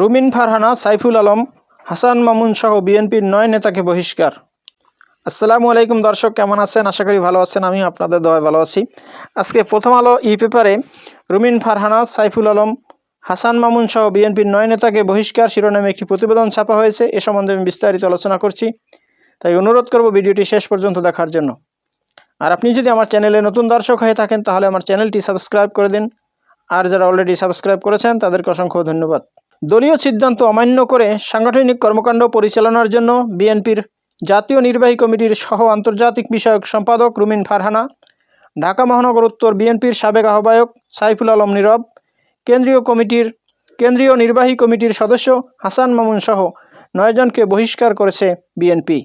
রুমিন ফারহানা, সাইফুল আলম, হাসান মামুন সহ বিএনপির নয় নেতাকে বহিষ্কার। আসসালামু আলাইকুম দর্শক, কেমন আছেন? আশা করি ভালো আছেন আমি আপনাদের দয় ভালো আছি। আজকে প্রথম আলো ই পেপারে রুমিন ফারহানা, সাইফুল আলম, হাসান মামুন সহ বিএনপির নয় নেতাকে বহিষ্কার, শিরোনামে একটি প্রতিবেদন ছাপা হয়েছে, এ সম্বন্ধে আমি বিস্তারিত আলোচনা করছি। তাই অনুরোধ করব ভিডিওটি শেষ পর্যন্ত দেখার জন্য। আর আপনি যদি আমার চ্যানেলে নতুন দর্শক হয়ে থাকেন, তাহলে আমার চ্যানেলটি সাবস্ক্রাইব করে দিন। আর যারা অলরেডি সাবস্ক্রাইব করেছেন, তাদেরকে অসংখ্য ধন্যবাদ। দলীয় সিদ্ধান্ত অমান্য করে সাংগঠনিক কর্মকাণ্ড পরিচালনার জন্য বিএনপির জাতীয় নির্বাহী কমিটির সহ আন্তর্জাতিক বিষয়ক সম্পাদক রুমিন ফারহানা, ঢাকা মহানগর উত্তর বিএনপির সাবেক আহ্বায়ক সাইফুল আলম নীরব, কেন্দ্রীয় কমিটির, কেন্দ্রীয় নির্বাহী কমিটির সদস্য হাসান মামুন সহ নয়জনকে বহিষ্কার করেছে বিএনপি।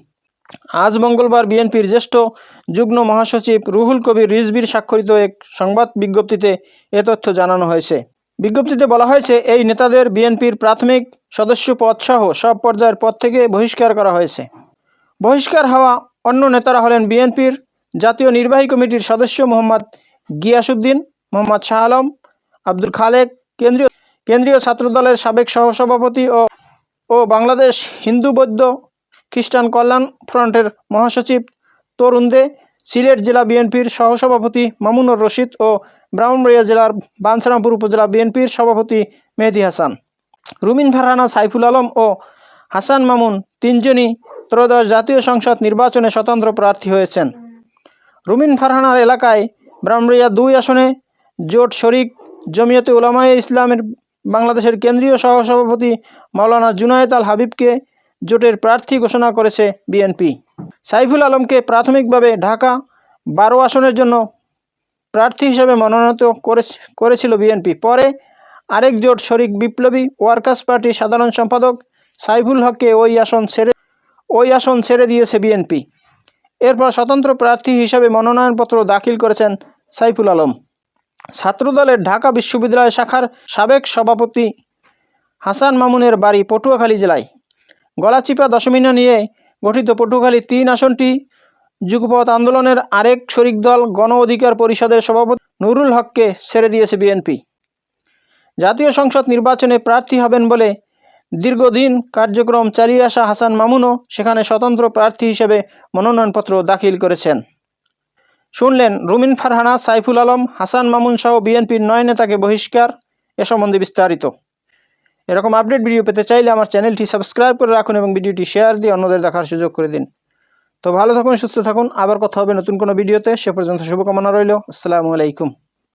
আজ মঙ্গলবার বিএনপির জ্যেষ্ঠ যুগ্ম মহাসচিব রুহুল কবির রিজবির স্বাক্ষরিত এক সংবাদ বিজ্ঞপ্তিতে এ তথ্য জানানো হয়েছে। বিজ্ঞপ্তিতে বলা হয়েছে, এই নেতাদের বিএনপির প্রাথমিক সদস্য পদ সহ সব পর্যায়ের পদ থেকে বহিষ্কার করা হয়েছে। বহিষ্কার হওয়া অন্য নেতারা হলেন বিএনপির জাতীয় নির্বাহী কমিটির সদস্য মোহাম্মদ গিয়াসুদ্দিন মোহাম্মদ শাহ আলম, আব্দুল খালেক, কেন্দ্রীয় কেন্দ্রীয় ছাত্রদলের সাবেক সহসভাপতি ও ও বাংলাদেশ হিন্দু বৌদ্ধ খ্রিস্টান কল্যাণ ফ্রন্টের মহাসচিব তরুণ দে সিলেট জেলা বিএনপির সহসভাপতি মামুনুর রশিদ ও ব্রাহ্মণবাড়িয়া জেলার বাঞ্ছারামপুর উপজেলা বিএনপির সভাপতি মেহেদি হাসান। রুমিন ফারহানা, সাইফুল আলম ও হাসান মামুন তিনজনই ত্রয়োদশ জাতীয় সংসদ নির্বাচনে স্বতন্ত্র প্রার্থী হয়েছেন। রুমিন ফারহানার এলাকায় ব্রাহ্মণবাড়িয়া দুই আসনে জোট শরিক জমিয়তে উলামায়ে ইসলামের বাংলাদেশের কেন্দ্রীয় সহসভাপতি মাওলানা জুনায়েদ আল হাবিবকে জোটের প্রার্থী ঘোষণা করেছে বিএনপি। সাইফুল আলমকে প্রাথমিকভাবে ঢাকা বারো আসনের জন্য প্রার্থী হিসেবে মনোনীত করে করেছিল বিএনপি। পরে আরেক জোট শরিক বিপ্লবী ওয়ার্কার্স পার্টির সাধারণ সম্পাদক সাইফুল হককে ওই আসন ছেড়ে, ওই আসন ছেড়ে দিয়েছে বিএনপি। এরপর স্বতন্ত্র প্রার্থী হিসেবে মনোনয়নপত্র দাখিল করেছেন সাইফুল আলম। ছাত্রদলের ঢাকা বিশ্ববিদ্যালয় শাখার সাবেক সভাপতি হাসান মামুনের বাড়ি পটুয়াখালী জেলায়। গলাচিপা দশমিনা নিয়ে গঠিত পটুয়াখালী তিন আসনটি যুগপথ আন্দোলনের আরেক শরিক দল গণ অধিকার পরিষদের সভাপতি নুরুল হককে ছেড়ে দিয়েছে বিএনপি। জাতীয় সংসদ নির্বাচনে প্রার্থী হবেন বলে দীর্ঘদিন কার্যক্রম চালিয়ে আসা হাসান মামুনও সেখানে স্বতন্ত্র প্রার্থী হিসেবে মনোনয়নপত্র দাখিল করেছেন। শুনলেন রুমিন ফারহানা, সাইফুল আলম, হাসান মামুন সহ বিএনপির নয় নেতাকে বহিষ্কার, এ সম্বন্ধে বিস্তারিত। এরকম আপডেট ভিডিও পেতে চাইলে আমার চ্যানেলটি সাবস্ক্রাইব করে রাখুন এবং ভিডিওটি শেয়ার দিয়ে অন্যদের দেখার সুযোগ করে দিন। তো ভালো থাকুন, সুস্থ থাকুন। আবার কথা হবে নতুন কোনো ভিডিওতে সে পর্যন্ত শুভকামনা রইল। আসসালামু আলাইকুম।